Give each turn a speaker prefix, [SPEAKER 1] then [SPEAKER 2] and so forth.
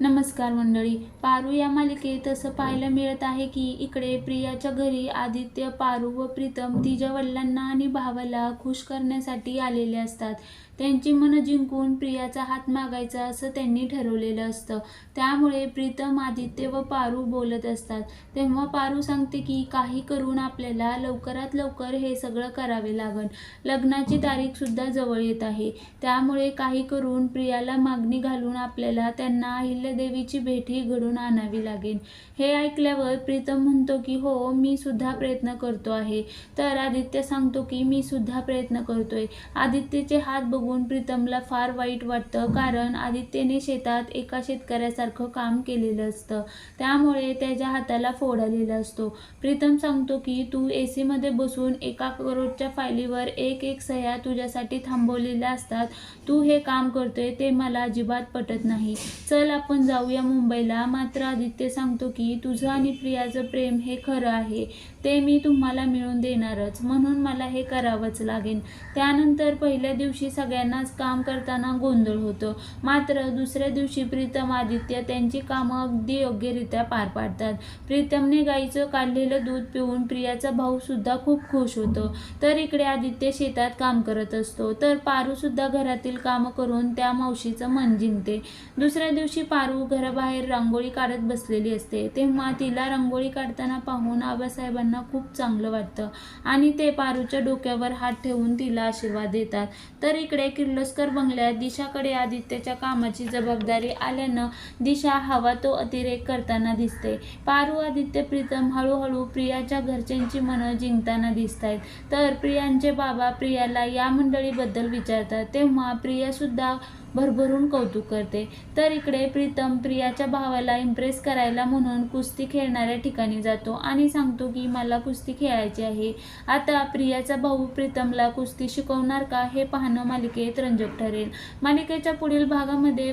[SPEAKER 1] नमस्कार मंडळी पारू या मालिकेत असं पाहायला मिळत आहे की इकडे प्रियाच्या घरी आदित्य पारू व प्रीतम तिच्या वडिलांना आणि भावाला खुश करण्यासाठी आलेले असतात. त्यांची मनं जिंकून प्रियाचा हात मागायचा असं त्यांनी ठरवलेलं असतं. त्यामुळे प्रीतम आदित्य व पारू बोलत असतात. तेव्हा पारू सांगते की काही करून आपल्याला लवकरात लवकर हे सगळं करावे लागेल लग्नाची तारीखसुद्धा जवळ येत आहे. त्यामुळे काही करून प्रियाला मागणी घालून आपल्याला त्यांना देवीची भेटही घडून आणावी लागेल. हे ऐकल्यावर प्रीतम म्हणतो की हो मी सुद्धा प्रयत्न करतो आहे. तर आदित्य सांगतो की मी सुद्धा प्रयत्न करतोय. आदित्यचे हात बघून प्रीतमला फार वाईट वाटतं कारण आदित्यने शेतात एका शेतकऱ्यासारखं काम केलेलं असतं. त्यामुळे त्याच्या हाताला फोड आलेला असतो. प्रीतम सांगतो की तू ए सीमध्ये बसून एका करोडच्या फायलीवर एक एक सह्या तुझ्यासाठी थांबवलेल्या असतात. तू हे काम करतोय ते मला अजिबात पटत नाही. चल आपण जाऊया मुंबईला. मात्र आदित्य सांगतो की तुझं आणि प्रियाचं प्रेम हे खरं आहे. ते मी तुम्हाला मिळून देणारच. म्हणून मला हे करावंच लागेल. त्यानंतर पहिल्या दिवशी सगळ्यांनाच काम करताना गोंधळ होतो. मात्र दुसऱ्या दिवशी प्रीतम आदित्य त्यांची कामं अगदी योग्यरित्या पार पाडतात. प्रीतमने गाईचं काढलेलं दूध पिऊन प्रियाचा भाऊ सुद्धा खूप खुश होतो. तर इकडे आदित्य शेतात काम करत असतो. तर पारू सुद्धा घरातील कामं करून त्या मावशीचं मन जिंकते. दुसऱ्या दिवशी पारू घराबाहेर रांगोळी काढत बसलेली असते तेव्हा तिला रांगोळी काढताना पाहून आबासाहेबांना खूप चांगलं वाटतं आणि ते पारूच्या डोक्यावर हात ठेवून तिला आशीर्वाद देतात. तर इकडे किर्लोस्कर बंगल्यात दिशाकडे आदित्यच्या कामाची जबाबदारी आल्यानं दिशा हवा तो अतिरेक करताना दिसते. पारू आदित्य प्रीतम हळूहळू प्रियाच्या घरच्यांची मनं जिंकताना दिसत आहेत तर प्रियांचे बाबा प्रियाला या मंडळीबद्दल विचारतात तेव्हा प्रियासुद्धा भरभरून कौतुक करते. तर इकडे प्रीतम प्रियाच्या भावाला इम्प्रेस करायला म्हणून कुस्ती खेळणाऱ्या ठिकाणी जातो आणि सांगतो की मला कुस्ती खेळायची आहे. आता प्रियाचा भाऊ प्रीतमला कुस्ती शिकवणार का हे पाहणं मालिकेत रंजक ठरेल. मालिकेच्या पुढील भागामध्ये